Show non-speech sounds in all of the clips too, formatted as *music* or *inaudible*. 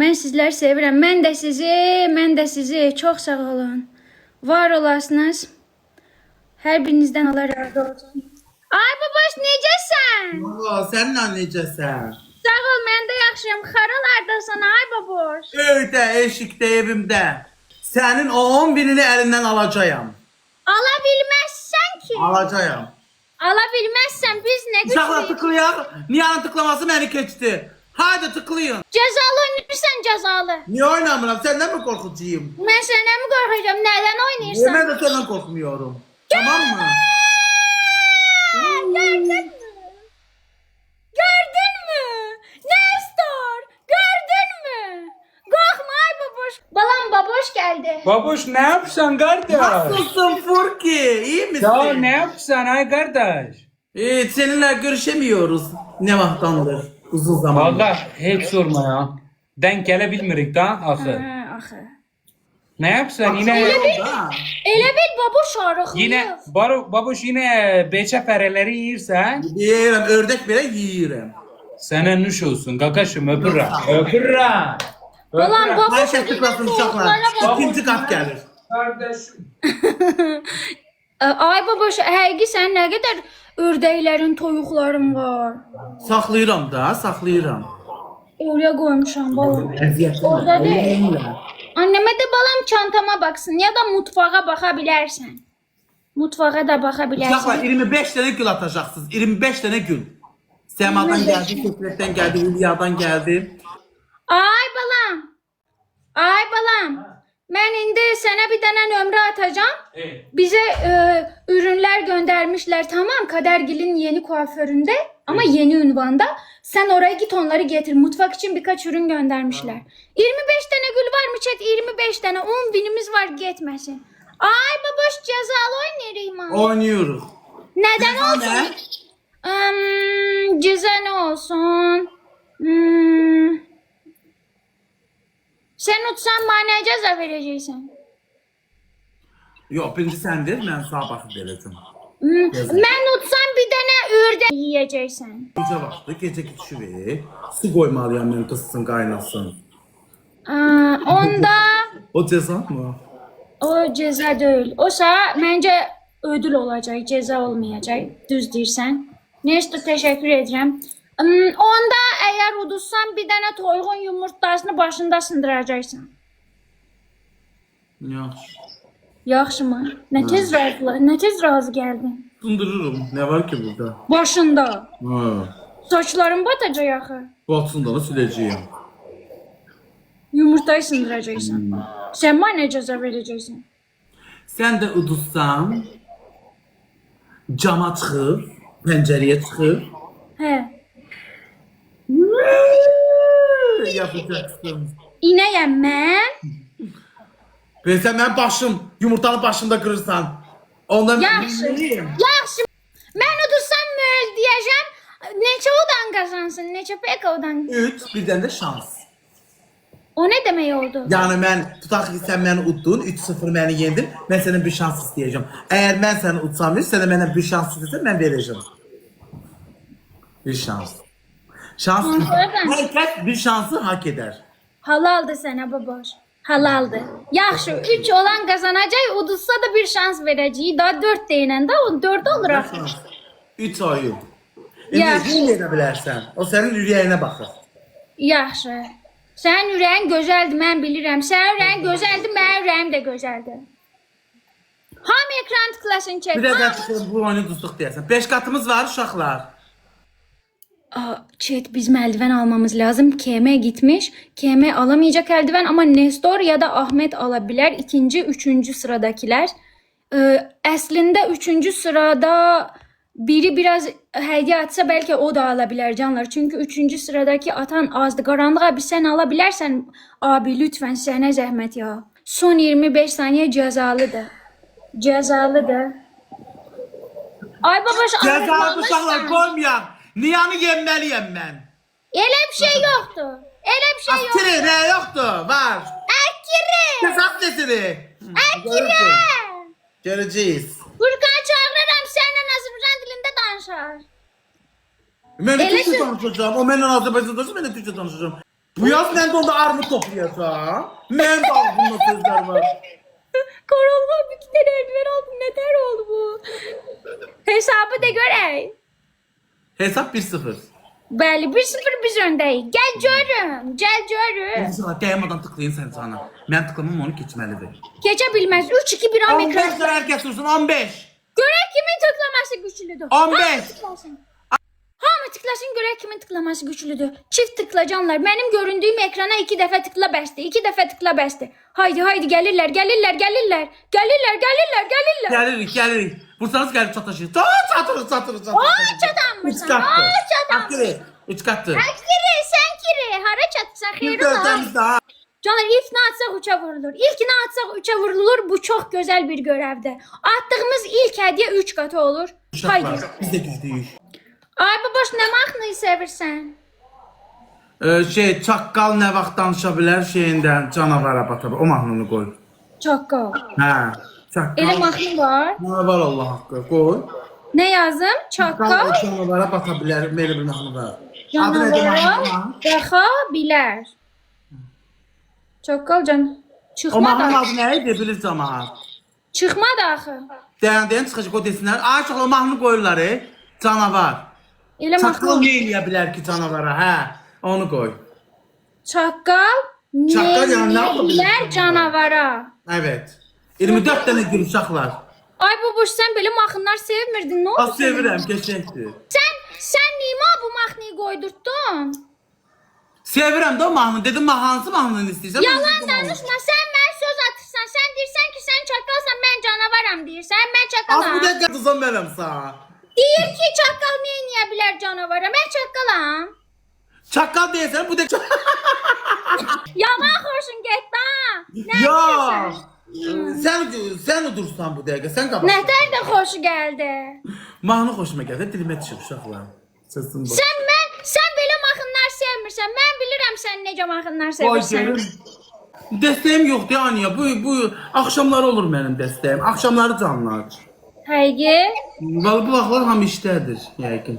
Mən sizləri sevirəm. Mən də sizi, mən də sizi. Çox sağ olun. Var olasınız. Hər birinizdən Allah razı olsun. Ay babaş necəsən? Valla ne necəsən? Sağ ol, mən də yaxşıyam. Xaralardasan ay babaş. Öydə, eşikdə, evimdə. Sənin o 10 binini əlindən alacağım. Ala bilməzsən ki. Alacağım. Ala bilməzsən biz nə güclüyük. tıklayaq. Niyanın tıklaması məni keçdi. Haydi tıklayın. Cəzalı oynayırsan cəzalı. Niye oynamıram? Senden mi korkucuyum? Mən səndən mi qorxacağam? Nədən oynayırsan? Ben de senden korkmuyorum. Tamam mı? Gördün mü? Gördün mü? Nestor, gördün mü? Korkma ay baboş. Balam baboş geldi. Babuş ne yapsan kardeş? Nasılsın Furki? İyi misin? Ya ne yapsan ay kardeş? Evet, seninle görüşemiyoruz. Ne vaktandır? Uzun zaman. Vallahi hiç sorma ya. Denk gelebilmirik da axı. Ne yapsan yine. Elə bil baboş arıqlayıb. yine baro, babuş yine beçe fereleri yiyirsen Yiyirəm, ördək belə yiyirəm. sana nuş olsun kakaşım. Balam Öpürəm. baboş Hər şey tıklasın uşaqlar. soğuklara bak. İkinci kat gəlir. Kardeşim. *laughs* Ay baboş, həqiqi sən nə qədər ördəklərin, toyuqların var. Saxlayıram da, saxlayıram. Oraya qoymuşam balam. Orada deyil. Anneme de balam çantama baksın ya da mutfağa bakabilirsen. Mutfağa da Uşaqlar bakabilirsen. 25 dənə gül atacaqsınız. 25 dənə gül. Səmadan gəldi, Köfləkdən gəldi, Hülyadan gəldi. Ay balam. Ay balam. Ben indi sana bir tane nömrə atacağım. Evet. Bize e, ürünler göndermişler tamam Kadergil'in yeni kuaföründe ama yeni ünvanda. Sen oraya git onları getir. Mutfak için birkaç ürün göndermişler. 25 tane gül var mı chat? 25 tane 10 binimiz var gitmesin. Ay baboş cezalı oynayayım ha. Oynayırıq. Neden Ceza olsun? ne? Hmm, ceza ne olsun? Hmm. Sen utsan bana ceza vereceksin? Yox, birinci səndir, mən sağa baxıb verəcəm. Hmm. Ben utsam bir tane ördek yiyeceksin. Gecə vaxtı, gecə düşüb, su qoymalıyam mən qızsın, qaynasın. Aa, onda *laughs* O ceza mı? o ceza değil. Osa bence ödül olacak, ceza olmayacak. Düz deyirsən. Neyse teşekkür ederim. Hmm, onda eğer uduzsan bir tane toyğun yumurtasını başında sındıracaksın. Yaxşı. Yaxşı mı? Ne tez razı, ne tez razı geldin. Sındırırım. Nə var ki burada? Başında. Ha. Saçların batacak axı. Batsın da siləcəyəm. Yumurtayı sındıracaksan. Sen bana ne ceza vereceksin? Sən də uduzsan, cama çıxır, pəncərəyə çıxır. He. Yapacaqsın. İnəyəm mən. Bilsən mən başım, yumurtanı başımda qırırsan. Ondan Yaxşı. Yaxşı. Mən udursam möl deyəcəm. Neçə odan qazansın? Neçə pek odan? 3, birdən də şans. O ne demək oldu? Yəni mən tutaq ki, sən məni uddun, 3-0 məni yendin, mən səndən bir şans istəyəcəm. Əgər mən səni udsam, sən də məndən bir şans istəsən, mən verəcəm. Bir şans. Şans. Kəs bir şansı hak edər. Halaldır sənə babaş. Halaldır. Yaxşı, 3 olan qazanacaq, uduzsa da bir şans verəcəyik. Daha 4 deyəndə o 4 olur axı. 3 oyun. Edə bilərsən. O sənin ürəyinə baxır. Yaxşı. Sənin ürəyin gözəldir, mən bilirəm. Sənin ürəyin gözəldir, mənim ürəyim də gözəldir. Hamı ekran tıklasın chat. Bir çıxır bu oyunu duzduq deyəsən. 5 qatımız var uşaqlar. Aa, chat biz merdiven almamız lazım. KM gitmiş. KM alamayacak eldiven ama Nestor ya da Ahmet alabilir. İkinci, üçüncü sıradakiler. Ee, aslında üçüncü sırada biri biraz hediye atsa belki o da alabilir canlar. Çünkü üçüncü sıradaki atan azdı. Karanlık abi sen alabilirsen abi lütfen sana zahmet ya. Son 25 saniye cezalıdır. Cezalıdır. Ay babaş anlatmamışsan. uşaqlar qoymayaq. Niyanı yenməliyəm mən. Elə bir şey yoktu. Elə bir şey yoktu. Akire nə yoxdur? Var. Akire! Cəzat sesini. Akire! Görəcəyik. Furkan çağırıram seninle Azerbaycan dilinde danışar. Mən Türkçə ki- danışacağam. O mənlə Azərbaycan danışır, mən də Türkçə danışacağım. Bu yaz mən də onda armud toplayacağam. Mənim də ağzımda sözlər var. Korolma bir tane eldiven aldım. Neler oldu bu? Hesabı da görək. Hesab 1-0. Bəli, 1-0 biz öndəyik. Gəl görüm, gəl görüm. İnşallah dəymədən tıklayın sən cana. Mən tıklamam onu keçməlidir. Keçə bilməz. 3-2 bir an 15 ekran. lira hər kəs dursun 15. Görək kimin tıklaması güçlüdür. 15. Hamı tıklasın. Hamı tıklasın görək kimin tıklaması güçlüdür. Çift tıkla canlar. Mənim göründüyüm ekrana 2 dəfə tıkla bəsdir. 2 dəfə tıkla bəsdir. Haydi haydi gəlirlər, gəlirlər, gəlirlər. Gəlirlər, gəlirlər, gəlirlər. Gəlirik, gəlirik. Vursanız gəlib çataşır. Ta çatırız, çatırız, çatırız. Aa çatanmırsan. Üç katlı. Aa çatan. Akiri. Üç katlı. Sən kiri, sən kiri. Hara ola. gözlerimiz daha. Canlar ilk ne atsaq uça vurulur. İlk ne atsaq uça vurulur. Bu çok güzel bir görevdir. Attığımız ilk hediye 3 katı olur. Haydi. Biz də güclüyük. Ne mahnıyı sevirsən? Ee, şey, çaqqal nə vaxt danışa bilər şeyindən canavara batar. O mahnını qoy. Çakal. Hə. Çaqqal. Elə mahnı var. Nə var Allah haqqı, qoy. Ne yazım? Çaqqal canavara bata bilər, belə bir mahnı var. Canavara mahnının? baxa bilər. Çakal can. O Çıxmadı. mahnının axı. adı nə idi bilir cəmaət. Çıxmadı axı. Dayan, dayan çıxacaq o desinlər. Ay uşaqlar mahnı qoyurlar, e. Canavar. Elə Çaqqal nə eləyə bilər ki canavara? Hə, onu qoy. Çaqqal nə yəni nə yapabilir bilər canavara? Evet. 24 dənə gül uşaqlar. Ay babaş sən belə mahnılar sevmirdin. Nə oldu? Az sevirəm, keçəkdir. Sen sen nima bu mahnıyı koydurttun? Sevirəm də o mahnı. Dedim ma hansı mahnını istəyirsən? Yalan mən danışma. Sen ben söz atırsan. Sen dirsen ki sen çakalsan ben canavaram dirsen ben Az çakalam. bir dəqiqə tuzam mənəm sağ. Deyir ki çakal ne yiyebilir canavara? Ben çakalam. Çaqqal deyəsən bu da *laughs* Yaman hoşun get ha. Ne Ya. Sən sən udursan bu dəqiqə. Sən qabaq. Nətər də xoşu gəldi. Mahnı xoşuma gəldi. Dilimə düşür uşaqlar. Səsin bax. Sən mən sən belə mahnılar sevmirsən. Mən bilirəm sən necə mahnılar sevirsən. Dəstəyim yoxdur Aniya. Bu bu axşamlar olur mənim dəstəyim. Axşamları canlar. Həqiqi Vallahi bu vaxtlar hamı işdədir yəqin.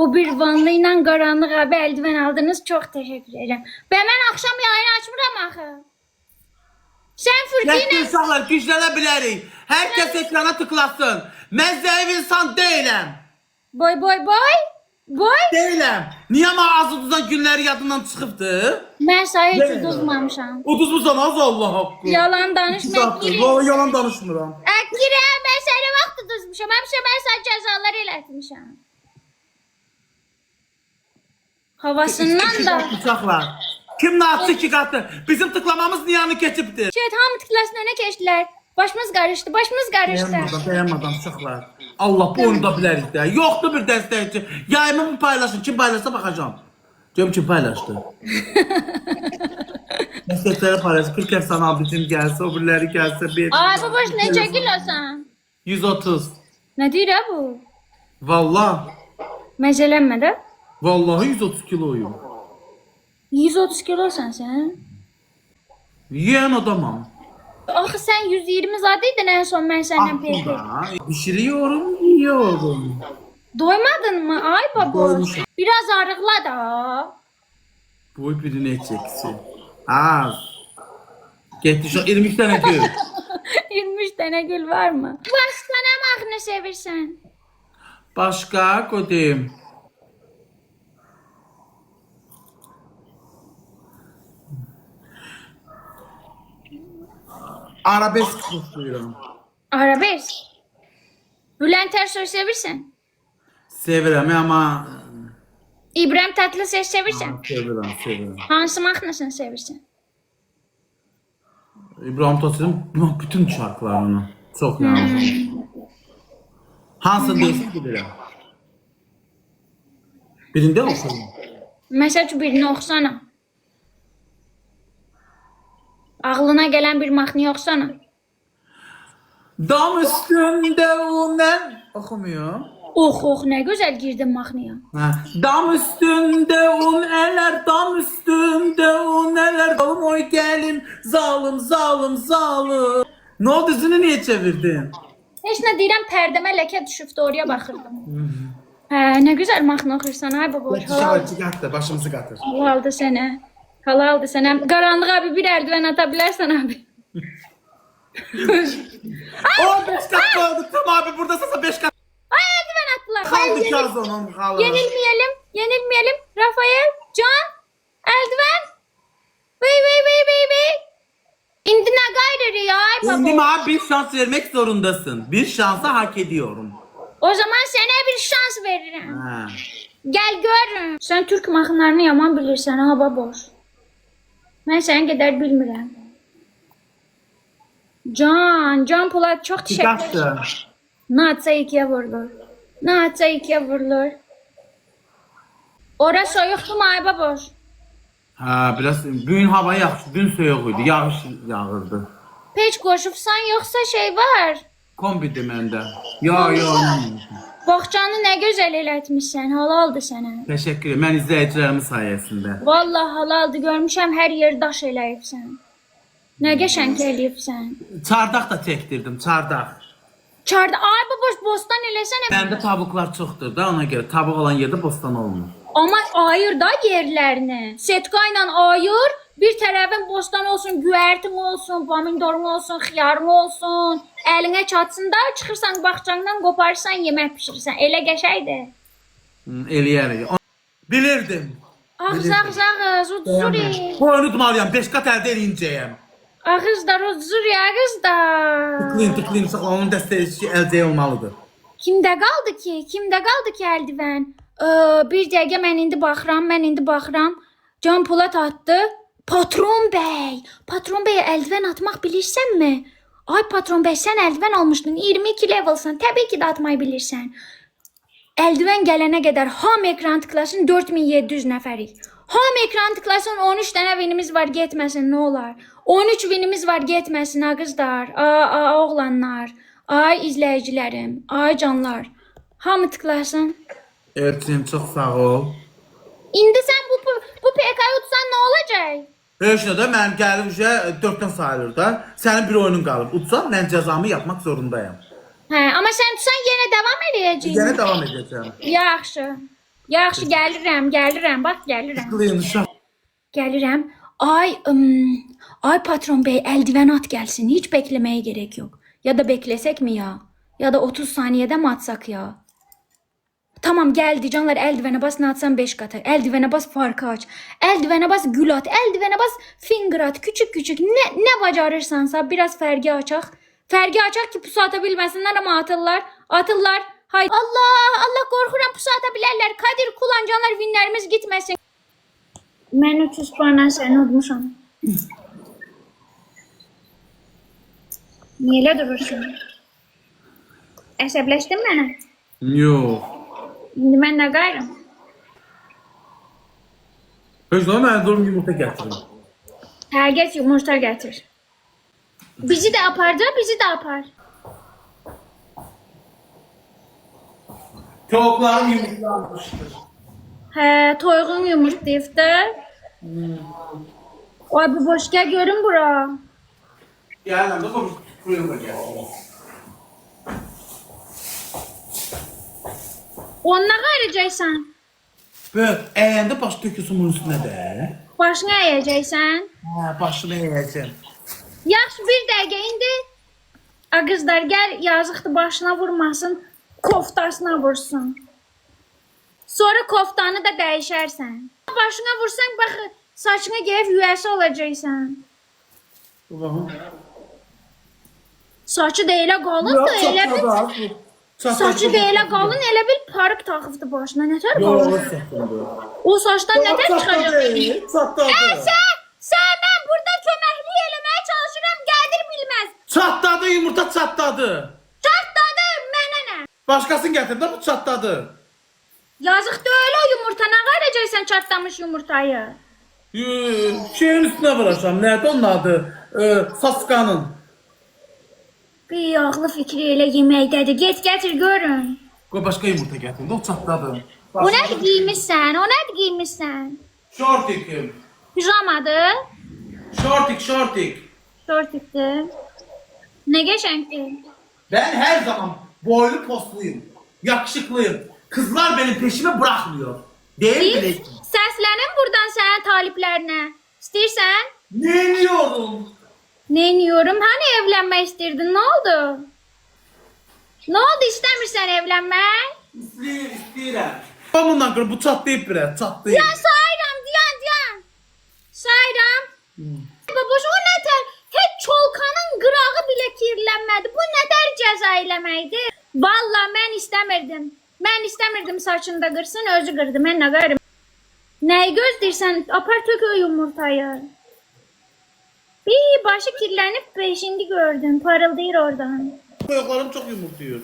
o bir vanlı ilə qaranlıq abi eldiven aldınız. Çox təşəkkür edirəm. Və mən axşam yayını açmıram axı. Sən Nəsə ilə uşaqlar güclənə bilərik. Hər kəs ekrana tıklasın. Mən zəif insan deyiləm. boy boy boy boy Deyiləm. Niyə amma az uduzan günləri yadından çıxıbdı? mən sayı heç uduzmamışam. Uduzmusan az Allah haqqı. Yalan danışma. Vallahi yalan danışmıram. Akire mən səni vaxt uduzmuşam. Həmişə mən sənə cəzalar elətmişəm. Havasından da. Uşaqlar. Kim naçı iki qatı? Bizim tıklamamız niyanı keçibdir. Şey hamı tıklasın önə keçdilər. Başımız qarışdı, başımız qarışdı. Dayanmadan, dayanmadan uşaqlar. Allah bu oyunu da bilərik də. Yoxdur bir dəstəkçi. Yayımı paylaşın. Kim paylaşsa baxacağam. Görüm kim paylaşdı. *laughs* Dəstəkləri paylaşın. 40 efsane abicim gəlsə, o biriləri gəlsə. Bir, Ay babaş necə kilosan? 130. Nə deyir ha bu? Vallahi. Məzələnmə də. Vallahi 130 kiloyum. 130 kilosan sən. Yiyən adamam. Axı sən 120 zad idin en son mən səndən peyk etdim. Aklımda. Pişiriyorum, yiyorum. Doymadın mı? Ay babaş. Doymuşam. Biraz arıqla da. Boy birini edeceksin. Az. Getdi şu 23 tane gül. *laughs* 23 dənə gül var mı? Başqa nə mahnı sevirsən? Başka koyayım. Arabesk kutluyorum. Arabesk. Bülent Ersoy sevirsən? Sevirəm amma İbrahim Tatlıses sevirsən? sevirəm, sevirəm. Hansı mahnısını sevirsən? İbrahim Tatlıses'in bütün şarkılarını çok yani. Hansını değilsin bilirəm. Birinde. Məsəl üçün birini oxusana. Ağlına gələn bir mahnı oxusana. Dam üstünde unen okumuyor. Ox, ox, nə gözəl girdin mahnıya. Dam üstünde un eller, dam üstünde un eller. Zalim oy gelin, zalim, zalim, zalim. Ne oldu yüzünü niye çevirdin? Heç nə deyirəm, pərdəmə ləkə düşübdü, oraya baxırdım. Hə, nə gözəl mahnı oxuyursan, ay baba. Halal, Çıkarttı, başımızı katır. halaldı sənə. Halaldır sənə. Qaranlıq abi bir əldiven ata bilərsən abi. 15 kat kaldı. Tamam abi buradasın 5 kat Ay əldiven atdılar. kaldı kaz onun kalı. Yenilmeyelim, yenilmeyelim. Rafael, Can, eldiven. Vıy vıy vıy vıy vıy. İndi ne gayrı ya ay baba. Şimdi abi bir şans vermek zorundasın. Bir şansı hak ediyorum. O zaman sana bir şans veririm. Ha. Gel görün. Sen Türk mahnılarını yaman bilirsən ha baboş. Mən sənin qədər bilmirəm. Can, Can Polat çox təşəkkür. Çıkarttı. Natsa ikiye vurulur. Natsa ikiye vurulur. Ora soyuqdu mu ay baboş? Ha biraz bugün hava yaxşı, dün soyuq idi, yağış yağırdı. Peç qoşubsan yoxsa şey var? Kombidir məndə. Ya ya. Bağçanı nə gözəl elətmişsən, halaldır sənə. Təşəkkür edirəm. Mən izləyicilərimin sayəsində. Vallahi halaldır, görmüşəm hər yer daş eləyibsən. Nə qəşəng eləyibsən. Çardaq da çəkdirdim, çardaq. Çarda ay baboş bostan eləsənə. Məndə tavuklar çoxdur da ona görə tavuk olan yerdə bostan olmur. Amma ayır da yerlərini. Setka ilə ayır. Bir tərəfin bostan olsun, güvərtin olsun, pomidorun olsun, xiyarın olsun. Əlinə çatsın da çıxırsan bağçandan qoparsan, yemək bişirirsən. Elə qəşəngdir. Eləyərik. Bilirdim. Ağız ağız ağız, udzuri. Bu unutmalıyam, 5 qat əldə edincəyəm. Ağızlar udzuri, ağızlar. Tıklayın, tıklayın, tıklayın. Onun dəstəyi əlcəyi olmalıdır. Kimdə qaldı ki? Kimdə qaldı ki əldiven? Ee, bir dəqiqə mən indi baxıram, mən indi baxıram. Can Polat atdı. Patron bəy. Patron bəyə əldiven atmaq bilirsənmi? Ay patron bəy, sən əldiven almışdın. 22 levelsən. Təbii ki də atmayı bilirsən. Əldiven gələnə qədər ham ekran tıklasın 4700 nəfərik. Ham ekran tıklasın 13 dənə vinimiz var getməsin nə olar. 13 vinimiz var getməsin ha qızlar, a, a oğlanlar, ay izləyicilərim, ay canlar. Hamı tıklasın. Elçin, çox sağ ol. İndi sən bu bu, PK-yı utsan nə olacaq? Heç nə də mən gəlib üzə 4-dən sayılır da. Sənin bir oyunun qalıb. Utsam mən cəzamı yapmaq zorundayam. Hə, amma sən tutsan yenə davam edəcəyik. Yenə davam edəcəm. Yaxşı. Yaxşı gəlirəm, gəlirəm, bax gəlirəm. Tıklayın uşaq. Gəlirəm. Ay, ım, ay patron bey, əldiven at gəlsin. Heç bekləməyə gerek yok. Ya da beklesek mi ya? Ya da 30 saniyede mi atsak ya? Tamam geldi canlar eldivene bas ne atsan 5 katı. Eldivene bas farkı aç. Eldivene bas gül at. Eldivene bas finger at. Küçük küçük ne, ne bacarırsansa biraz fergi açak. Fergi açak ki pusu atabilmesinler ama atırlar. Atırlar. Hay Allah Allah korkuram pusu atabilirler. Kadir kullan canlar winlerimiz gitmesin. Ben 300 puandan seni unutmuşum. Niye öyle durursun? Əsəbləşdin mənə? Yox. Heç nə mən durum yumurta gətirin. Hə, get yumurta gətir. Bizi də apar da, bizi də apar. Tavuklarım yumurtlanmışdır. Hə, toyuğun yumurtlayıbdı. Ay bu boş gəl görün bura. Gəldim də bu kuyruğa gətirin. Onunla qayrayacaqsan. Böyle əyəndə baş töküsün bunun üstünə də. Başını əyəcəksən. Hə, başını əyəcəm. Yaxşı bir dəqiqə indi. A qızlar gəl yazıqdır başına vurmasın. Koftasına vursun. Sonra koftanı da dəyişərsən. Başına vursan bax saçını geyib yüyəsi olacaqsan. Baxın. Saçı da elə qalındır, elə bil saçı da elə qalın, elə bil parıq taxıbdı başına. Nətər qalın? Yox. O saçdan nətər çıxacaq? Çatdadı. Sən, sən mən burada köməklik eləməyə çalışıram, qədir bilməz. Çatdadı yumurta çatdadı. Çatladı mənə nə? Başkasını gətir də bu çatdadı. Yazıq deyil o yumurta. Nə qaracaqsan çatlamış yumurtayı? Şeyin üstünə vuracam. Nədir onun adı? Ee, Saskanın. Bir ağlı fikri elə yeməkdədir. Get gətir görün. Qoy başqa yumurta gətir də o çatdadı. O nədir giymişsən? O nədir giymişsən? Şortikim. Pijamadır. Şortik, şortik. Şortikdir. Nə qəşəngdir. Ben her zaman boylu posluyum. Yakışıklıyım. Kızlar benim peşimi bırakmıyor. Değil mi? Biz səslənin burdan sənin taliblərinə. İstəyirsən? Ne diyorum? Ne yiyorum? Hani evlenmek isterdin? Ne oldu? Ne oldu? İstəmirsən evlenmek? İstəyir, istəyirəm. Ben bundan qırıb bu çatlayıb birə, çatlayıb. Ya sayıram, diyan, diyan. Sayıram. Baboş, o nətər? Heç çolkanın qırağı belə kirlənmədi. Bu nətər cəza eləməkdir? Valla mən istəmirdim. Mən istəmirdim saçını da qırsın, özü qırdı. Mən nə qarım? Nəyi gözləyirsən? Apar tök o yumurtayı. Bir başı kirlənib beşindi gördüm. Parıldayır oradan. Toyuqlarım çox yumurtuyur.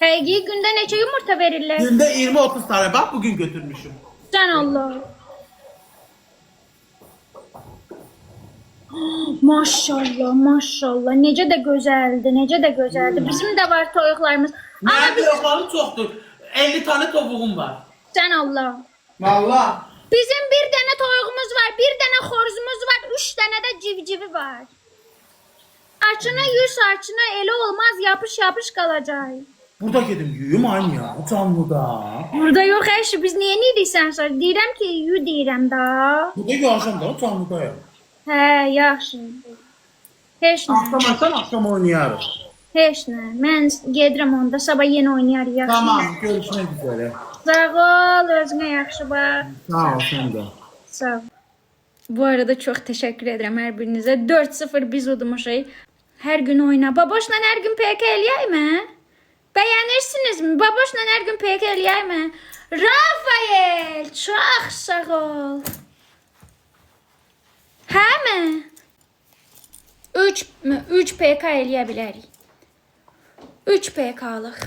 Həqiqi gündə neçə yumurta verirlər? Gündə 20-30 tane bak bugün götürmüşüm. Sən Allah. *gasps* Maşallah, maşallah. Necə də gözəldir, necə də gözəldir. Bizim də var toyuqlarımız. Amma Mənim biz, toyuqlarım çoxdur. 50 tane topuğum var. sən Allah. Valla. Bizim bir dənə toyuğumuz var, bir dənə xoruzumuz var, üç dənə civcivi var. Açına yüz açına elə olmaz, yapış yapış qalacaq. Burada gedim yuyum aynı ya. Canlıda. Burada yox əşi, biz niyə niyirik sən sor? Deyirəm ki, yu deyirəm da. Burada yaşam da canlıda ya. Hə, yaxşı. Heç nə. Akşam akşam oynayarız. Heç nə. Mən gedirəm onda. Sabah yenə oynayarıq. Yaxşı. Tamam görüşmek üzere. Sağ ol, özünə yaxşı bax. Sağ ol sen de. Sağ ol. Bu arada çox təşəkkür edirəm hər birinizə. 4-0 biz udmuşuq. Hər gün oyna. Baboşla hər gün PK eləyəkmi? Bəyənirsinizmi? Baboşla hər gün PK eləyəkmi? Rafael, çox sağ ol. Həmi? 3 3 PK eləyə bilərik. 3 PK-lıq.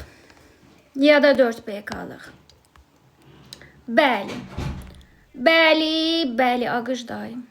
Ya da 4 PK-lıq. Bəli. Bəli, bəli, Ağış dayım.